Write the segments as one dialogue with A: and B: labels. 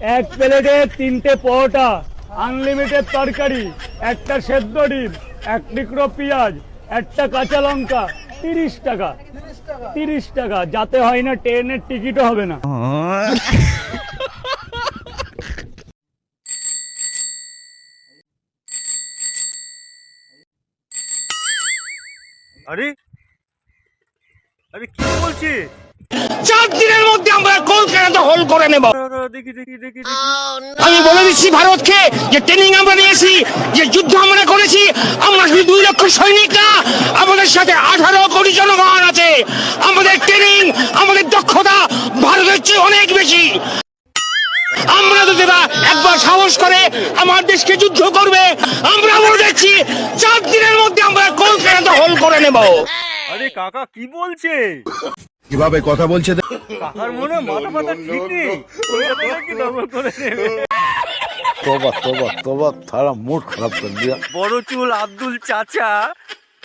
A: এক প্লেটে তিনটে পরোটা আনলিমিটেড তরকারি, একটা সেদ্ধ ডিম, এক টুকরো পেঁয়াজ, একটা কাঁচা লঙ্কা, তিরিশ টাকা। তিরিশ টাকা, যাতে হয় না ট্রেনের টিকিটও হবে না।
B: আরে আরে কি বলছি
C: চার দিনের মধ্যে আমরা কলকাতা দখল করে নেব? আমি বলে দিচ্ছি ভারতকে যে ট্রেনিং আমরা নিয়েছি, যে যুদ্ধ আমরা করেছি, আমরা শুধু দুই লক্ষ সৈনিক আমাদের সাথে আঠারো কোটি জনগণ আছে। আমাদের ট্রেনিং আমাদের দক্ষতা ভারতের চেয়ে অনেক বেশি। আমরা যদি একবার সাহস করে আমার দেশকে যুদ্ধ করবে, আমরা বলে দিচ্ছি, চার দিনের মধ্যে আমরা কলকাতা দখল করে নেব?
B: আরে কাকা, কি বলছে?
D: কীভাবে কথা বলছে
B: কাকার মনে মাথা ফাটা ঠিক নেই দখল করে নেবে
E: তোবা তোবা তোবা তারা মুড খারাপ করে দিয়া।
B: বড় চুল আব্দুল চাচা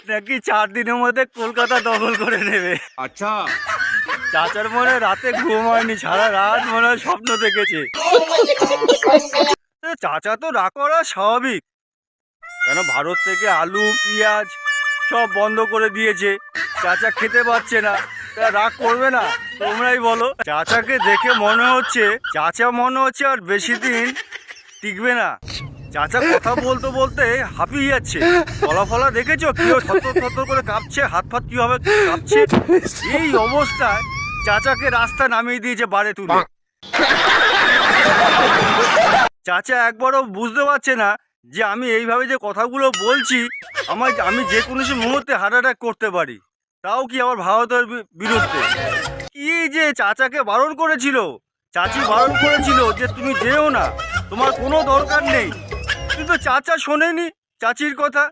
B: নাকি চার দিনের মধ্যে কলকাতা দখল করে নেবে। আচ্ছা। চাচার মনে রাতে ঘুম হয়নি সারা রাত মনে স্বপ্ন দেখেছে। চাচা তো রাগ করা স্বাভাবিক। কেন ভারত থেকে আলু পেঁয়াজ সব বন্ধ করে দিয়েছে? চাচা খেতে পারছে না। রাগ করবে না, তোমরাই বলো। চাচাকে দেখে মনে হচ্ছে, চাচা মনে হচ্ছে আর বেশি দিন টিকবে না। চাচা কথা বলতে বলতে হাঁপিয়ে যাচ্ছে। ফলা ফলা দেখেছ? কি থত থত করে কাঁপছে? হাত ফাত কীভাবে কাঁপছে? এই অবস্থায় চাচাকে রাস্তা নামিয়ে দিয়েছে বাড়ে তুলে। চাচা একবারও বুঝতে পারছে না যে আমি এইভাবে যে কথাগুলো বলছি আমার আমি যে কোনো মুহূর্তে হার্ট অ্যাটাক করতে পারি। তাও কি আবার ভারতের বি- বিরুদ্ধে? কি যে চাচাকে বারণ করেছিল? চাচি বারণ করেছিল যে তুমি যেও না তোমার কোনো দরকার নেই। কিন্তু চাচা শোনেনি চাচির কথা।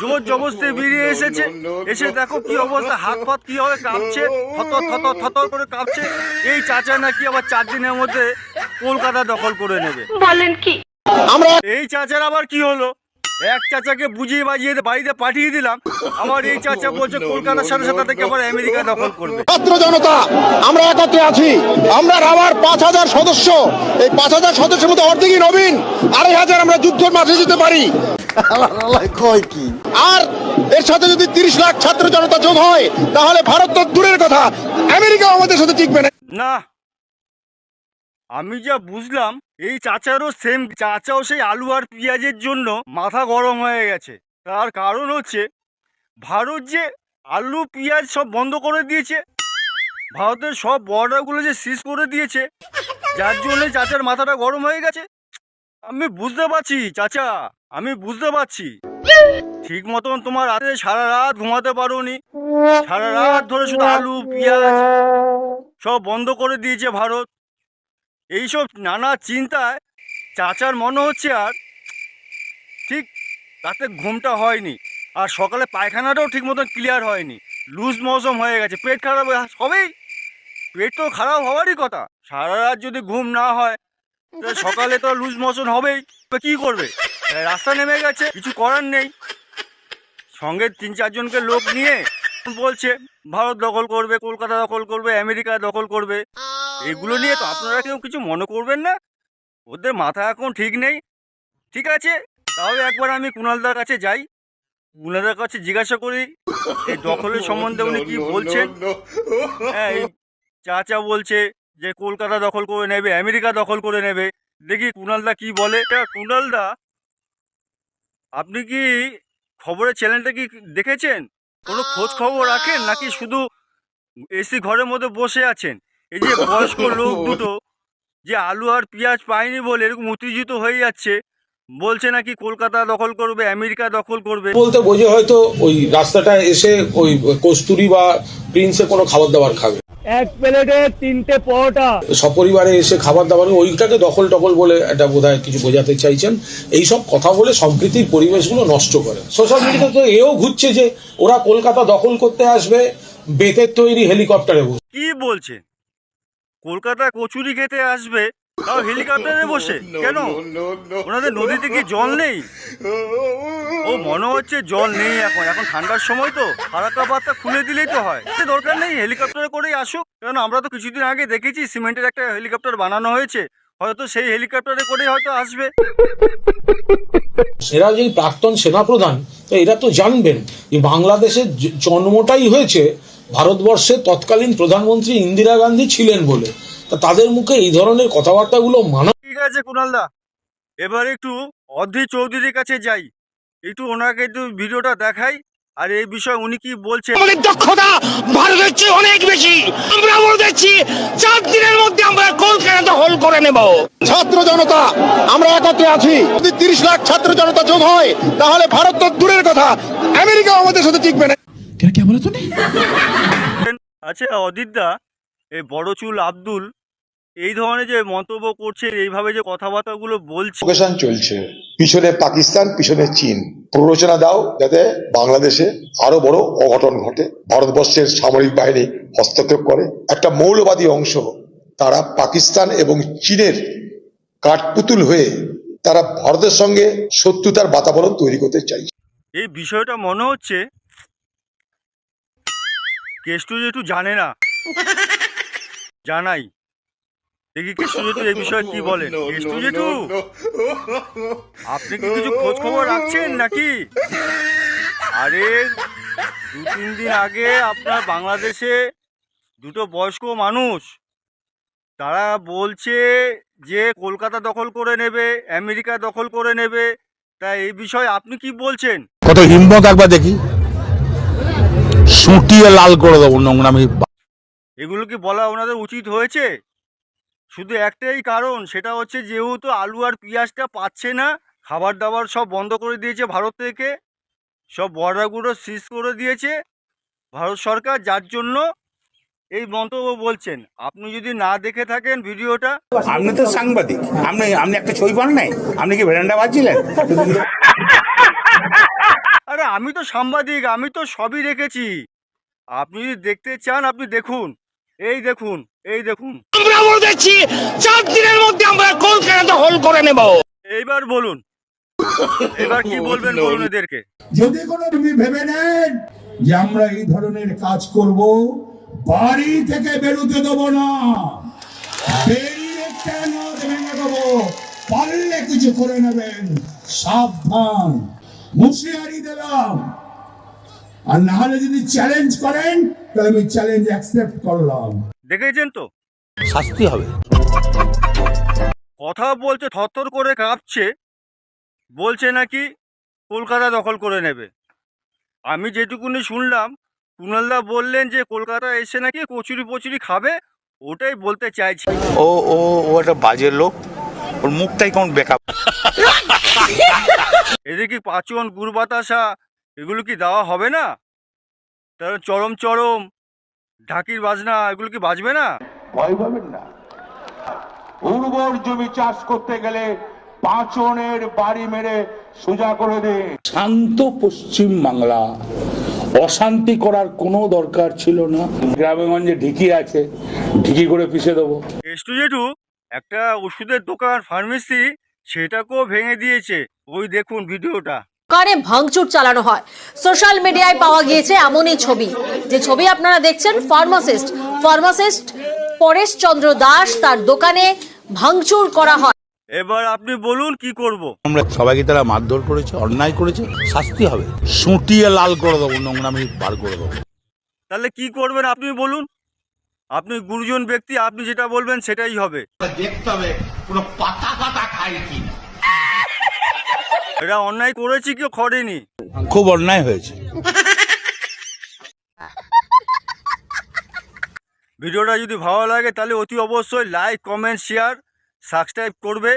B: জোর জবস্তে বেরিয়ে এসেছে। এসে দেখো কি অবস্থা হাত পাত কি হবে কাঁপছে থতর থতর থতর করে কাঁপছে। এই চাচা নাকি আবার চার দিনের মধ্যে কলকাতা দখল করে নেবে।
F: বলেন কি?
C: আমরা
B: এই চাচার আবার কি হলো? এক চাচাকে বুঝিয়ে বাজিয়ে বাড়িতে পাঠিয়ে দিলাম। আমার এই চাচা বলছে কলকাতার সাথে সাথে থেকে আবার আমেরিকা দখল করবে।
G: ছাত্র জনতা আমরা একত্রে আছি। আমরা আমার পাঁচ হাজার সদস্য। এই পাঁচ হাজার সদস্যের মধ্যে অর্ধেকই নবীন আড়াই হাজার আমরা যুদ্ধের মাঠে যেতে পারি।
E: কয় কি
G: আর এর সাথে যদি তিরিশ লাখ ছাত্র জনতা যোগ হয় তাহলে ভারত তো দূরের কথা। আমেরিকা আমাদের সাথে টিকবে না।
B: না আমি যা বুঝলাম, এই চাচারও সেম চাচাও সেই আলু আর পেঁয়াজের জন্য মাথা গরম হয়ে গেছে। তার কারণ হচ্ছে, ভারত যে আলু, পেঁয়াজ সব বন্ধ করে দিয়েছে, ভারতের সব বর্ডারগুলো যে সিজ করে দিয়েছে, যার জন্য চাচার মাথাটা গরম হয়ে গেছে। আমি বুঝতে পারছি, চাচা, আমি বুঝতে পারছি। ঠিক মতন তোমার রাতে সারা রাত ঘুমাতে পারোনি। সারা রাত ধরে শুধু আলু, পেঁয়াজ সব বন্ধ করে দিয়েছে ভারত। এইসব নানা চিন্তায় চাচার মনে হচ্ছে আর ঠিক রাতে ঘুমটা হয়নি আর সকালে পায়খানাটাও ঠিক মতন ক্লিয়ার হয়নি। লুজ মৌসুম হয়ে গেছে, পেট খারাপ হবেই পেট তো খারাপ হওয়ারই কথা। সারা রাত যদি ঘুম না হয় সকালে তো লুজ মোশন হবেই কী করবে? রাস্তা নেমে গেছে, কিছু করার নেই। সঙ্গে তিন চারজনকে লোক নিয়ে বলছে, ভারত দখল করবে, কলকাতা দখল করবে, আমেরিকা দখল করবে। এগুলো নিয়ে তো আপনারা কেউ কিছু মনে করবেন না। ওদের মাথা এখন ঠিক নেই। ঠিক আছে? তাও একবার আমি কুণালদার কাছে যাই। কুণালদার কাছে জিজ্ঞাসা করি এই দখলের সম্বন্ধে উনি কি বলছেন? হ্যাঁ এই চাচা বলছে যে কলকাতা দখল করে নেবে আমেরিকা দখল করে নেবে। দেখি কুণালদা কি বলে। কুণালদা আপনি কি খবরের চ্যানেলটা কি দেখেছেন? কোনো খোঁজ খবর রাখেন নাকি শুধু এসি ঘরের মধ্যে বসে আছেন? এই যে বয়স্ক লোক দুটো যে আলু আর পেঁয়াজ পায়নি বলে এরকম উত্তেজিত হয়ে যাচ্ছে বলছে নাকি কলকাতা দখল করবে আমেরিকা দখল করবে।
H: বলতে বোঝে হয়তো ওই রাস্তাটা এসে ওই কস্তুরি বা প্রিন্সে কোনো খাবার দাবার খাবে।
A: এক প্লেটে তিনটে পরোটা।
H: সপরিবারে এসে খাবার দাবার ওইটাকে দখল টখল বলে এটা বোধহয় কিছু বোঝাতে চাইছেন। এই সব কথা বলে সম্প্রীতির পরিবেশগুলো নষ্ট করে। সোশ্যাল মিডিয়াতে তো এও ঘুরছে যে ওরা কলকাতা দখল করতে আসবে বেতের তৈরি হেলিকপ্টারে
B: কি বলছেন কলকাতায় কচুরি খেতে আসবে তাও হেলিকপ্টারে বসে। কেন? ওনাদের নদীতে কি জল নেই? ও মনে হচ্ছে জল নেই এখন এখন ঠান্ডার সময় তো। হারাকা পাতা খুলে দিলেই তো হয়। এতে দরকার নেই হেলিকপ্টারে করেই আসুক। কেন আমরা তো কিছুদিন আগে দেখেছি সিমেন্টের একটা হেলিকপ্টার বানানো হয়েছে। হয়তো সেই হেলিকপ্টারে করেই হয়তো আসবে।
H: এরা যে প্রাক্তন সেনাপ্রধান তো এরা তো জানবেন যে বাংলাদেশের জন্মটাই হয়েছে ভারতবর্ষের তৎকালীন প্রধানমন্ত্রী ইন্দিরা গান্ধী ছিলেন বলে। তা তাদের মুখে এই ধরনের কথাবার্তাগুলো মানা
B: ঠিক আছে কুণালদা এবার একটু অধীর চৌধুরীর কাছে যাই। একটু ওনাকে একটু ভিডিওটা দেখাই আর এই বিষয়ে উনি কি বলছেন।
C: আমাদের দক্ষতা ভারতের চেয়ে অনেক বেশি। আমরা বলতেছি চার দিনের মধ্যে আমরা কলকাতা দখল করে নেব।
G: ছাত্র জনতা আমরা একত্রে আছি। যদি তিরিশ লাখ ছাত্র জনতা যোগ হয় তাহলে ভারত তো দূরের কথা। আমেরিকা আমাদের সাথে টিকবে না।
B: আচ্ছা অদিতদা এই বড় চুল আব্দুল এই ধরনের যে মন্তব্য করছে এইভাবে যে কথাবার্তাগুলো বলছে।
F: প্রোভোকেশন চলছে। পিছনে পাকিস্তান পিছনে চীন। প্ররোচনা দাও যাতে বাংলাদেশে আরও বড় অঘটন ঘটে। ভারতবর্ষের সামরিক বাহিনী হস্তক্ষেপ করে। একটা মৌলবাদী অংশ। তারা পাকিস্তান এবং চীনের কাঠপুতুল হয়ে তারা ভারতের সঙ্গে শত্রুতার বাতাবরণ তৈরি করতে চাইছে।
B: এই বিষয়টা মনে হচ্ছে কেষ্টু যেটু জানে না। জানাই। দেখি কেষ্টু যেটু এই বিষয়ে কি বলেন কেষ্টু যেটু আপনি কি কিছু খোঁজ খবর রাখছেন নাকি? আরে দু তিন দিন আগে আপনার বাংলাদেশে দুটো বয়স্ক মানুষ তারা বলছে যে কলকাতা দখল করে নেবে আমেরিকা দখল করে নেবে। তা এই বিষয়ে আপনি কি বলছেন?
E: কত হিম্মত একবার দেখি। সুটিয়ে লাল করে দেবো নোংরামি।
B: এগুলো কি বলা ওনাদের উচিত হয়েছে? শুধু একটাই কারণ সেটা হচ্ছে যেহেতু আলু আর পেঁয়াজটা পাচ্ছে না খাবার দাবার সব বন্ধ করে দিয়েছে ভারত থেকে সব বর্ডারগুলো সিজ করে দিয়েছে ভারত সরকার যার জন্য এই মন্তব্য বলছেন। আপনি যদি না দেখে থাকেন ভিডিওটা।
I: আপনি তো সাংবাদিক আপনি আপনি একটা ছবি পান নাই আপনি কি ভেরান্ডা বাজছিলেন
B: আমি তো সাংবাদিক আমি তো সবই রেখেছি আপনি যদি দেখতে চান আপনি দেখুন। এই দেখুন এই দেখুন।
C: আমরা বলতেছি চার দিনের মধ্যে আমরা কলকাতা দখল করে নেব?
B: এইবার বলুন। এবার কি বলবেন বলুন এদেরকে?
J: যদি কোনো তুমি ভেবে নেন যে আমরা এই ধরনের কাজ করব বাড়ি থেকে বেরোতে দেবো না। বেরিয়ে কেন ভেঙে দেবো? পারলে কিছু করে নেবেন। সাবধান। হুঁশিয়ারি দিলাম। আর না হলে যদি চ্যালেঞ্জ করেন তাহলে আমি চ্যালেঞ্জ অ্যাকসেপ্ট করলাম।
B: দেখেছেন তো?
E: শাস্তি হবে।
B: কথা বলছে থরথর করে কাঁপছে। বলছে নাকি কলকাতা দখল করে নেবে। আমি যেটুকুনি শুনলাম কুণালদা বললেন যে কলকাতা এসে নাকি কচুরি পচুরি খাবে ওটাই বলতে চাইছি।
I: ও ও ও একটা বাজে লোক। ওর মুখটাই কেমন বেকা
B: এদের কি পাচন গুড় বাতাসা এগুলো কি দেওয়া হবে না? তার চরম চরম। ঢাকির বাজনা এগুলো কি বাজবে না?
J: ভয় পাবেন না। উর্বর জমি চাষ করতে গেলে পাঁচনের বাড়ি মেরে সোজা করে দিন। শান্ত পশ্চিম বাংলা। অশান্তি করার কোনো দরকার ছিল না। গ্রামে গঞ্জে ঢিকি আছে। ঢিকি করে পিষে দেবো।
B: জেঠু একটা ওষুধের দোকান ফার্মেসি সেটাকেও ভেঙে দিয়েছে। ওই দেখুন ভিডিওটা।
K: দোকানে ভাঙচুর চালানো হয়। সোশ্যাল মিডিয়ায় পাওয়া গিয়েছে এমনই ছবি। যে ছবি আপনারা দেখছেন ফার্মাসিস্ট। ফার্মাসিস্ট পরেশ চন্দ্র দাস তার দোকানে ভাঙচুর করা হয়।
B: এবার আপনি বলুন কি করব।
E: আমরা সবাইকে তারা মারধর করেছে অন্যায় করেছে শাস্তি হবে। সুটিয়ে লাল করে দেবো নোংরামি বার করে দেবো।
B: তাহলে কি করবেন আপনি বলুন? আপনি গুরুজন ব্যক্তি আপনি যেটা বলবেন সেটাই হবে। এটা অন্যায় করেছি কেউ করেনি?
E: খুব অন্যায় হয়েছে।
B: ভিডিওটা যদি ভালো লাগে তাহলে অতি অবশ্যই লাইক কমেন্ট শেয়ার সাবস্ক্রাইব করবে।